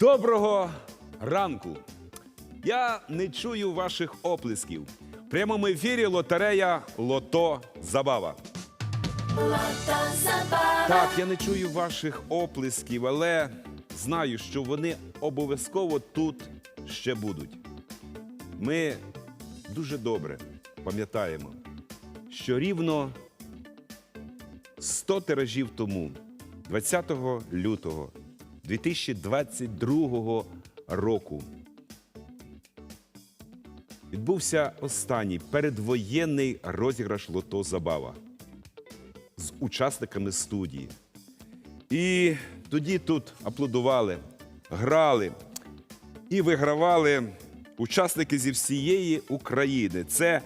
Доброго ранку! Я не чую ваших оплесків. В прямому ефірі лотерея Лото Забава. Так, я не чую ваших оплесків, але знаю, що вони обов'язково тут ще будуть. Ми дуже добре пам'ятаємо, що рівно 100 тиражів тому, 20 лютого 2022 року, відбувся останній передвоєнний розіграш Лото Забава з учасниками студії. І тоді тут аплодували, грали і вигравали учасники зі всієї України. Це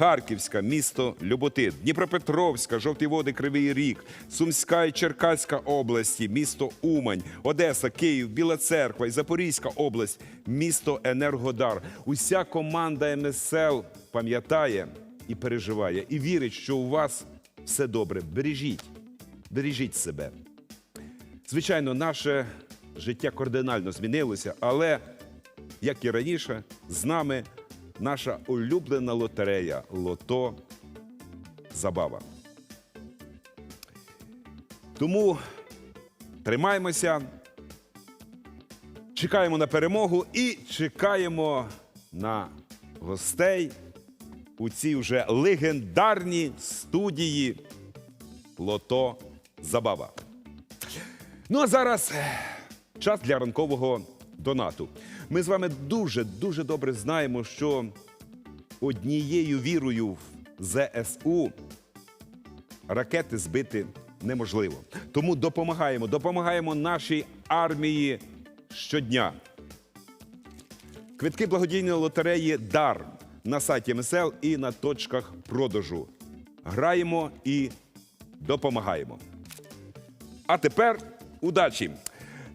Харківська, місто Люботин, Дніпропетровська, Жовті Води, Кривий Ріг, Сумська і Черкаська області, місто Умань, Одеса, Київ, Біла Церква і Запорізька область, місто Енергодар. Уся команда МСЛ пам'ятає і переживає, і вірить, що у вас все добре. Бережіть, бережіть себе. Звичайно, наше життя кардинально змінилося, але, як і раніше, з нами наша улюблена лотерея Лото Забава. Тому тримаємося, чекаємо на перемогу і чекаємо на гостей у цій вже легендарній студії Лото Забава. Ну а зараз час для ранкового донату. Ми з вами дуже дуже добре знаємо, що однією вірою в ЗСУ ракети збити неможливо. Тому допомагаємо, допомагаємо нашій армії щодня. Квитки благодійної лотереї Дар на сайті МСЛ і на точках продажу. Граємо і допомагаємо. А тепер удачі!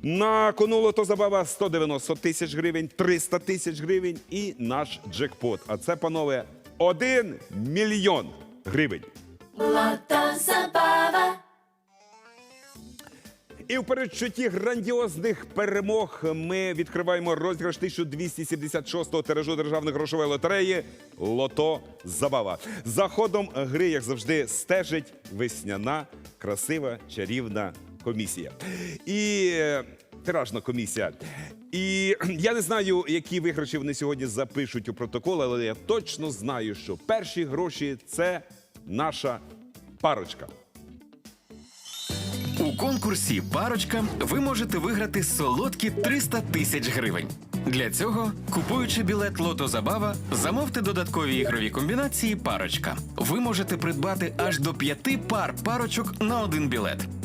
На кону лото забава 190 тисяч гривень, 300 тисяч гривень і наш джекпот. А це, панове, 1 мільйон гривень. Лото забава. І в передчутті грандіозних перемог ми відкриваємо розіграш 1276-го тиражу державної грошової лотереї Лото Забава. За ходом гри, як завжди, стежить весняна, красива, чарівна комісія. І е, тиражна комісія. І я не знаю, які виграші вони сьогодні запишуть у протокол, але я точно знаю, що перші гроші це наша парочка. У конкурсі Парочка ви можете виграти солодкі 300 тисяч гривень. Для цього, купуючи білет Лото Забава, замовте додаткові ігрові комбінації Парочка. Ви можете придбати аж до п'яти пар парочок на один білет.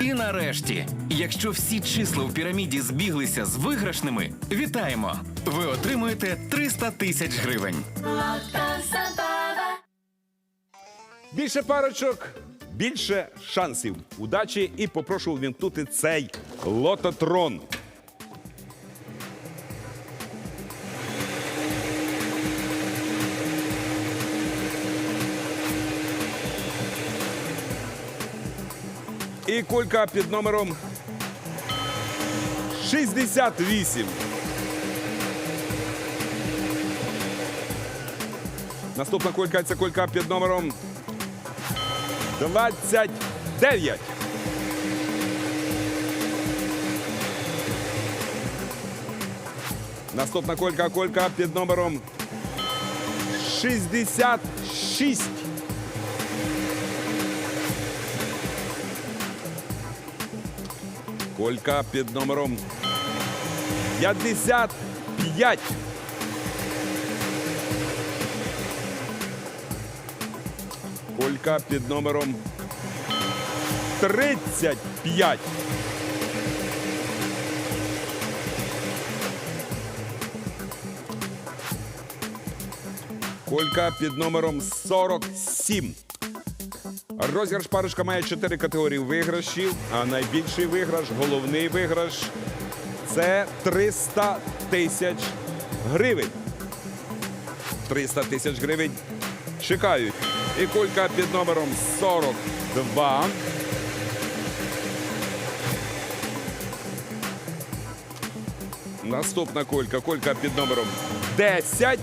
І нарешті, якщо всі числа в піраміді збіглися з виграшними, вітаємо! Ви отримуєте 300 тисяч гривень. Більше парочок, більше шансів. Удачі і попрошу увімкнути цей лототрон. І кулька під номером 68. Наступна кулька це кулька під номером 29. Наступна колька, колька під номером 66. Колька під номером 55. Колька під номером 35. Колька під номером 47. Розіграш парочка має чотири категорії виграшів, а найбільший виграш, головний виграш це 300 тисяч гривень. 300 тисяч гривень чекають. І кулька під номером 42. Наступна кулька, кулька під номером 10.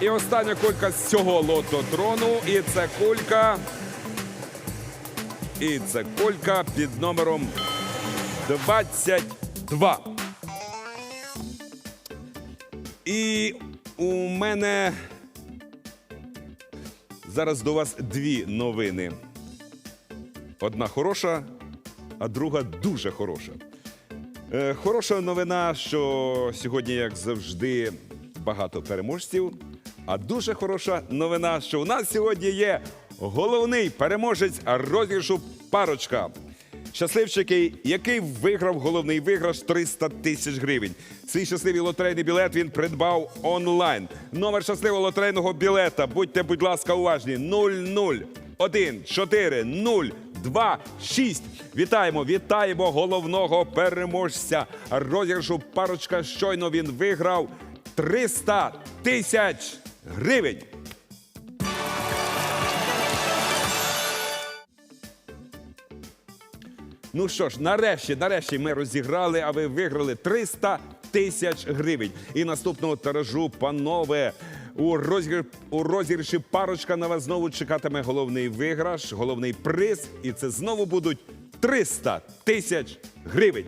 І остання кулька з цього лототрону. І це кулька. І це кулька під номером 22. І у мене зараз до вас дві новини. Одна хороша, а друга дуже хороша. Е, Хороша новина, що сьогодні, як завжди, багато переможців. А дуже хороша новина, що у нас сьогодні є головний переможець розіграшу парочка. Щасливчики, який виграв головний виграш 300 тисяч гривень. Свій щасливий лотерейний білет він придбав онлайн. Номер щасливого лотерейного білета. Будьте, будь ласка, уважні. 001 4 0 2 6. Вітаємо, вітаємо головного переможця. Розіграшу парочка. Щойно він виграв 300 тисяч гривень. Ну що ж, нарешті, нарешті ми розіграли, а ви виграли 300 тисяч гривень. І наступного тиражу, панове, у, розігр... у розіграші парочка на вас знову чекатиме головний виграш, головний приз. І це знову будуть 300 тисяч гривень.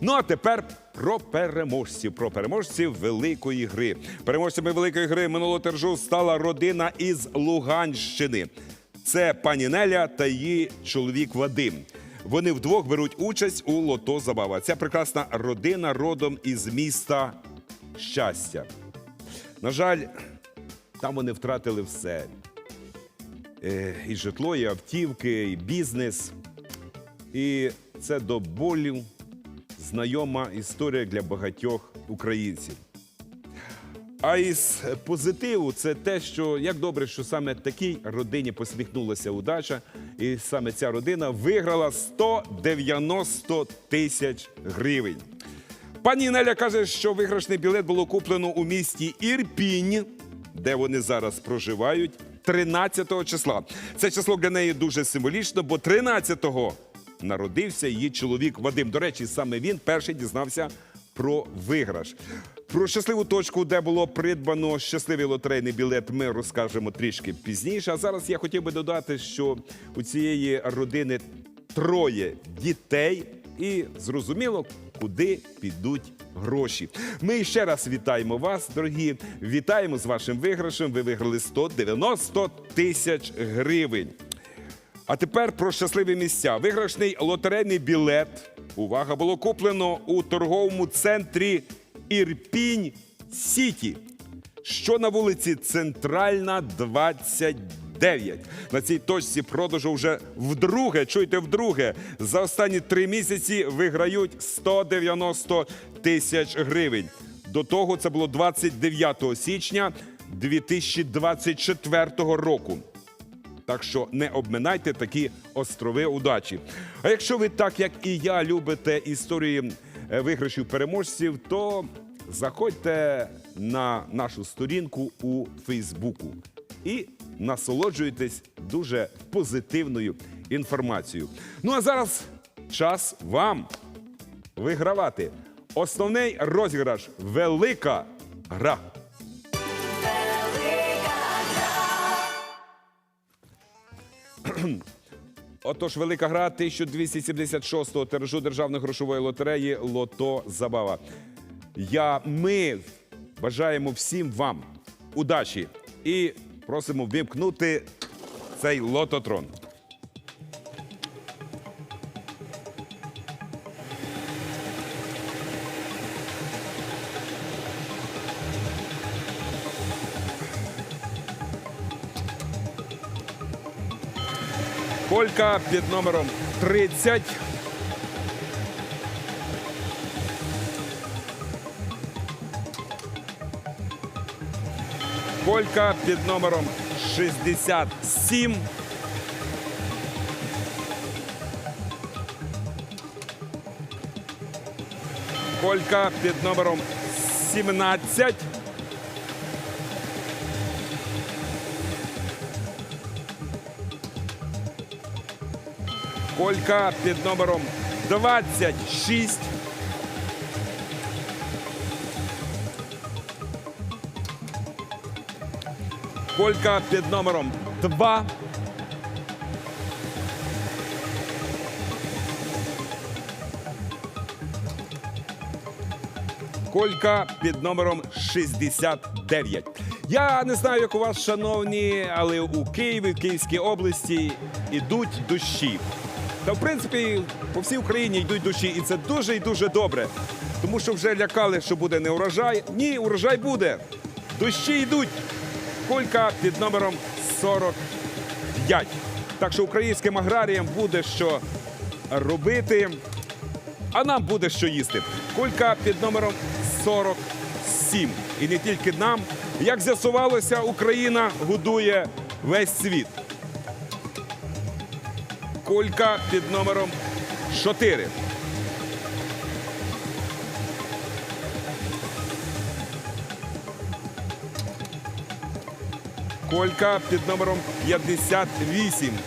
Ну а тепер про переможців. Про переможців великої гри. Переможцями великої гри минулого тержу стала родина із Луганщини. Це пані Неля та її чоловік Вадим. Вони вдвох беруть участь у лото забава. Ця прекрасна родина родом із міста щастя. На жаль, там вони втратили все: Е, і житло, і автівки, і бізнес. І це до болю знайома історія для багатьох українців. А із позитиву це те, що як добре, що саме такій родині посміхнулася удача, і саме ця родина виграла 190 тисяч гривень. Пані Неля каже, що виграшний білет було куплено у місті Ірпінь, де вони зараз проживають, 13 числа. Це число для неї дуже символічно, бо 13-го народився її чоловік Вадим. До речі, саме він перший дізнався про виграш. Про щасливу точку, де було придбано щасливий лотерейний білет, ми розкажемо трішки пізніше. А зараз я хотів би додати, що у цієї родини троє дітей, і зрозуміло, куди підуть гроші. Ми ще раз вітаємо вас, дорогі. Вітаємо з вашим виграшем. Ви виграли 190 тисяч гривень. А тепер про щасливі місця. Виграшний лотерейний білет. Увага, було куплено у торговому центрі Ірпінь Сіті, що на вулиці Центральна, 29. На цій точці продажу вже вдруге, чуйте, вдруге, за останні три місяці виграють 190 тисяч гривень. До того це було 29 січня 2024 року. Так що не обминайте такі острови удачі. А якщо ви так, як і я, любите історії Е, виграшів переможців, то заходьте на нашу сторінку у Фейсбуку і насолоджуйтесь дуже позитивною інформацією. Ну а зараз час вам вигравати. Основний розіграш велика гра. Отож, велика гра 1276-го тиражу державної грошової лотереї Лото Забава. Ми бажаємо всім вам удачі і просимо вимкнути цей лототрон. Колька під номером 30. Колька під номером 67. Колька під номером 17. Колька під номером 26. Колька під номером 2. Колька під номером 69. Я не знаю, як у вас, шановні, але у Києві, в Київській області йдуть дощі. Та в принципі по всій Україні йдуть дощі, і це дуже і дуже добре. Тому що вже лякали, що буде не урожай. Ні, урожай буде. Дощі йдуть. Колька під номером 45. Так що українським аграріям буде що робити, а нам буде що їсти. Колька під номером 47. І не тільки нам. Як з'ясувалося, Україна годує весь світ. Колька під номером 4. Колька під номером 58.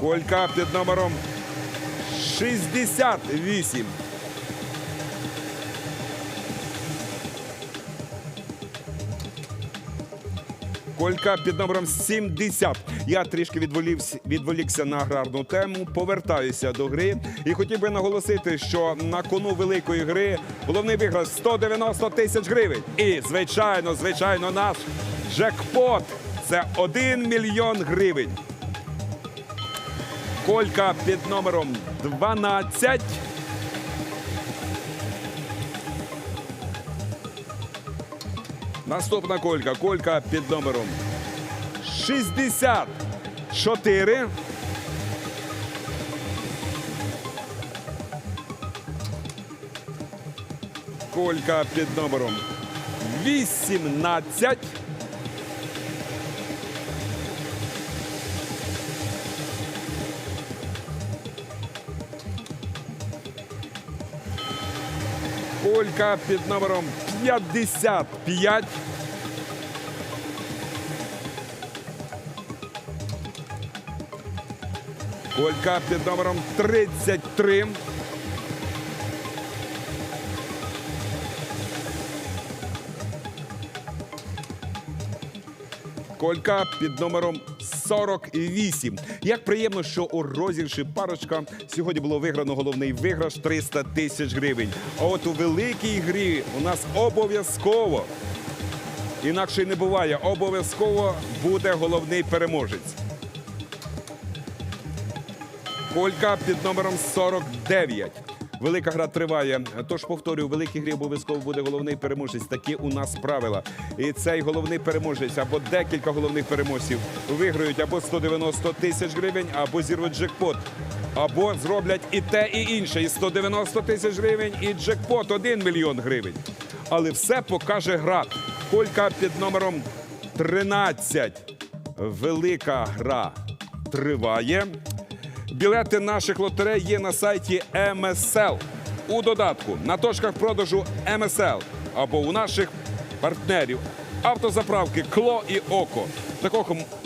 Колька під номером 68. Колька під номером 70. Я трішки відволівся, відволікся на аграрну тему. Повертаюся до гри і хотів би наголосити, що на кону великої гри головний виграш 190 тисяч гривень. І звичайно, звичайно, наш джекпот це 1 мільйон гривень. Колька під номером 12. Наступна колька. Колька під номером 64. Колька під номером 18. Колька під номером 55. Колька під номером 33. Колька під номером 48. Як приємно, що у розіграші парочка сьогодні було виграно головний виграш 300 тисяч гривень. А от у великій грі у нас обов'язково, інакше й не буває, обов'язково буде головний переможець. Колька під номером 49. Велика гра триває. Тож повторюю, в великій грі обов'язково буде головний переможець. Такі у нас правила. І цей головний переможець або декілька головних переможців виграють або 190 тисяч гривень, або зірвуть джекпот. Або зроблять і те, і інше. І 190 тисяч гривень, і джекпот 1 мільйон гривень. Але все покаже гра. Колька під номером 13. Велика гра триває. Білети наших лотерей є на сайті МСЛ. У додатку на точках продажу МСЛ або у наших партнерів автозаправки Кло і Око.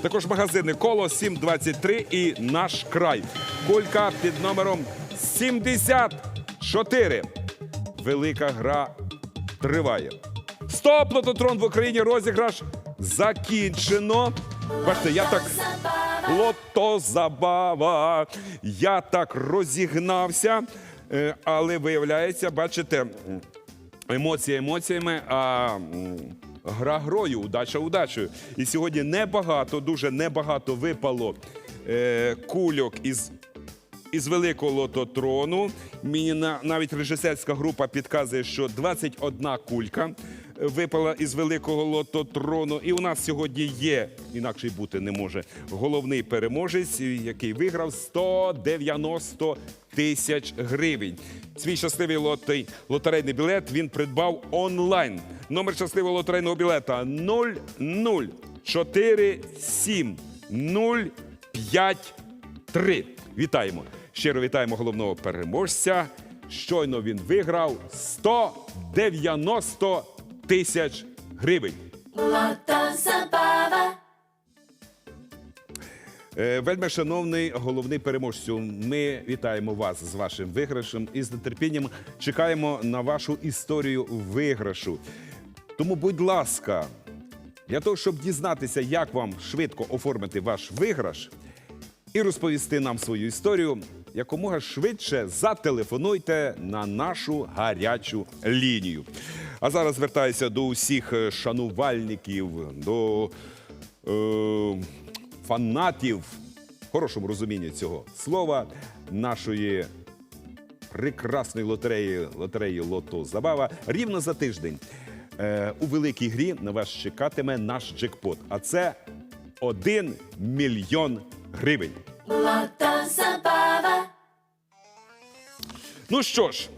Також, магазини Коло 723 і наш край. Колька під номером 74. Велика гра триває. Стоп! Лототрон в Україні розіграш закінчено. Бачите, я так лото забава. Я так розігнався, е, але виявляється, бачите, емоції емоціями, а гра грою, удача удачею. І сьогодні небагато, дуже небагато випало е, кульок із із великого лототрону. Мені на, навіть режисерська група підказує, що 21 кулька випала із великого лототрону. І у нас сьогодні є, інакше й бути не може, головний переможець, який виграв 190 тисяч гривень. Свій щасливий лотей, лотерейний білет він придбав онлайн. Номер щасливого лотерейного білета 0047 053. Вітаємо. Щиро вітаємо головного переможця. Щойно він виграв 190 тисяч гривень. Е, Вельми шановний головний переможцю, ми вітаємо вас з вашим виграшем і з нетерпінням чекаємо на вашу історію виграшу. Тому, будь ласка, для того, щоб дізнатися, як вам швидко оформити ваш виграш і розповісти нам свою історію, якомога швидше зателефонуйте на нашу гарячу лінію. А зараз звертаюся до усіх е, шанувальників, до е, фанатів, в хорошому розумінні цього слова, нашої прекрасної лотереї, лотереї Лото Забава. Рівно за тиждень е, у великій грі на вас чекатиме наш джекпот. А це 1 мільйон гривень. Lotto Забава. Ну що ж,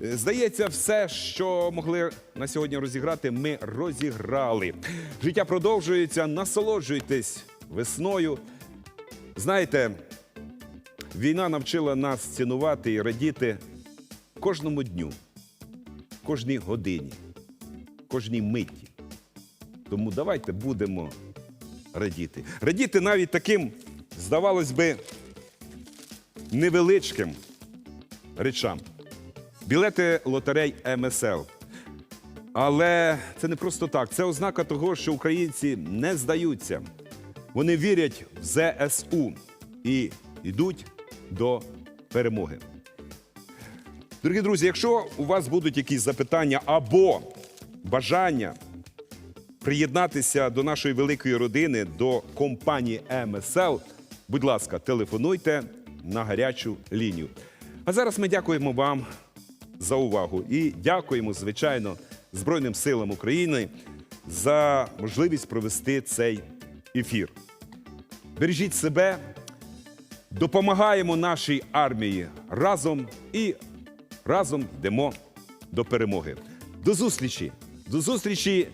здається, все, що могли на сьогодні розіграти, ми розіграли. Життя продовжується, насолоджуйтесь весною. Знаєте, війна навчила нас цінувати і радіти кожному дню, кожній годині, кожній миті. Тому давайте будемо радіти. Радіти навіть таким, здавалось би, невеличким речам. Білети лотерей МСЛ. Але це не просто так. Це ознака того, що українці не здаються. Вони вірять в ЗСУ і йдуть до перемоги. Дорогі друзі, якщо у вас будуть якісь запитання або бажання приєднатися до нашої великої родини, до компанії МСЛ, будь ласка, телефонуйте на гарячу лінію. А зараз ми дякуємо вам за увагу і дякуємо, звичайно, Збройним силам України за можливість провести цей ефір. Бережіть себе, допомагаємо нашій армії разом і разом йдемо до перемоги. До зустрічі! До зустрічі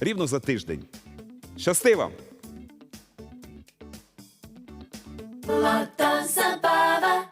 рівно за тиждень. Щасти вам! Lotto Забава.